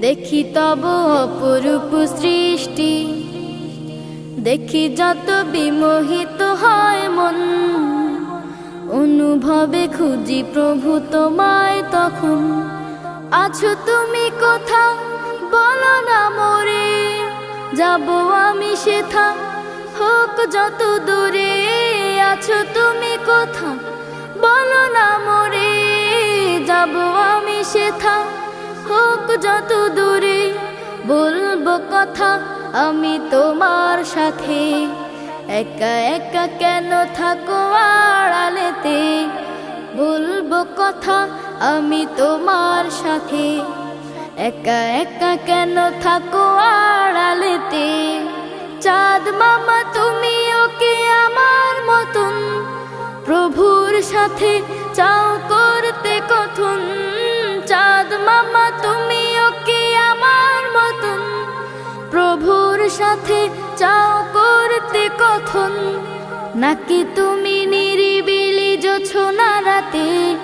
দেখি তব অপরূপ সৃষ্টি। দেখি যত বিমোহিত হয় মন, অনুভবে খুঁজি প্রভু তোমায় তখন। আছো তুমি কোথাও? বলো না মোরে, যাব আমি সেথা। হোক যত দূরে আছো তুমি কোথাও? বলো না মোরে, যাব আমি সেথা। হোক যত দূরে বলব কথা আমি তোমার সাথে। একা একা কেন থাকো আড়ালেতে? বলব কথা আমি তোমার সাথে। একা একা কেন থাকো আড়ালেতে? চাঁদ মামা তুমি ওকে আমার মতন? প্রভুর সাথে সাথে চাও করতে কথন নাকি তুমি নিরিবিলি জোছনা রাতে?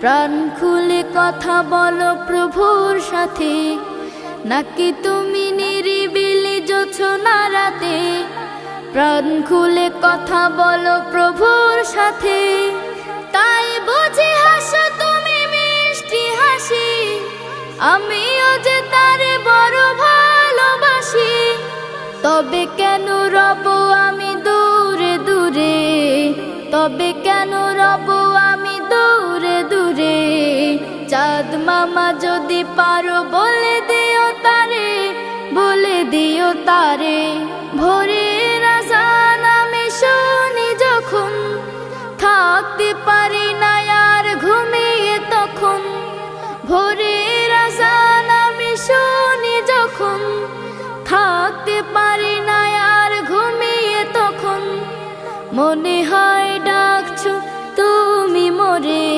প্রাণ খুলে কথা বলো প্রভুর সাথে। নাকি তুমি নিরিবিলি জোছনা রাতে? প্রাণ খুলে কথা বলো প্রভুর সাথে। তবে কেন রব আমি দূরে দূরে? তবে কেন রব আমি দূরে দূরে? চাঁদ মামা যদি পারো বলে দিও তারে, বলে দিও তারে। ভোরে মনে হয় ডাকছো তুমি মোরে।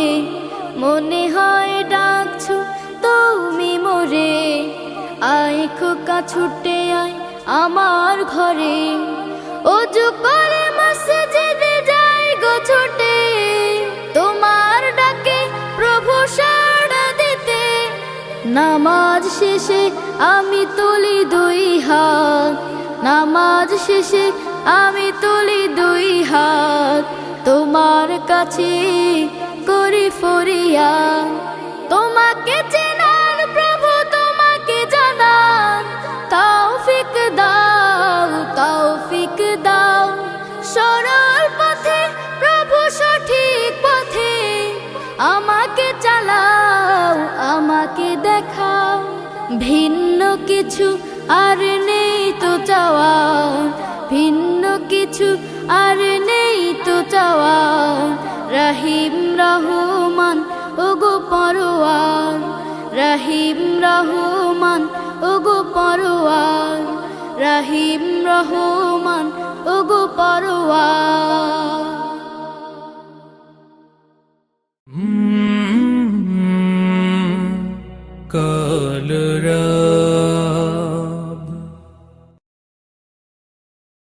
মনে হয় ডাকছো তুমি মোরে। আয় খোকা ছুটে আয় আমার ঘরে। অজু করে মসজিদে যাই গো ছুটে। তোমার ডাকে প্রভু সাড়া দিতে। নামাজ শেষে আমি তুলি দুই হাত। নামাজ শেষে আমি তুলি দুই হাত, তোমার কাছে করি ফরিয়া তোমাকে চেনার প্রভু তোমাকে জানার। তৌফিক দাও তৌফিক দাও। সরল পথে, প্রভু সঠিক পথে আমাকে চালাও, আমাকে দেখাও। ভিন্ন কিছু আর নেই তো চাওয়া পরোয়ার রহিম রহমান ওগো পরোয়ার রহিম রহমান ওগো পরোয়ার। কাল রা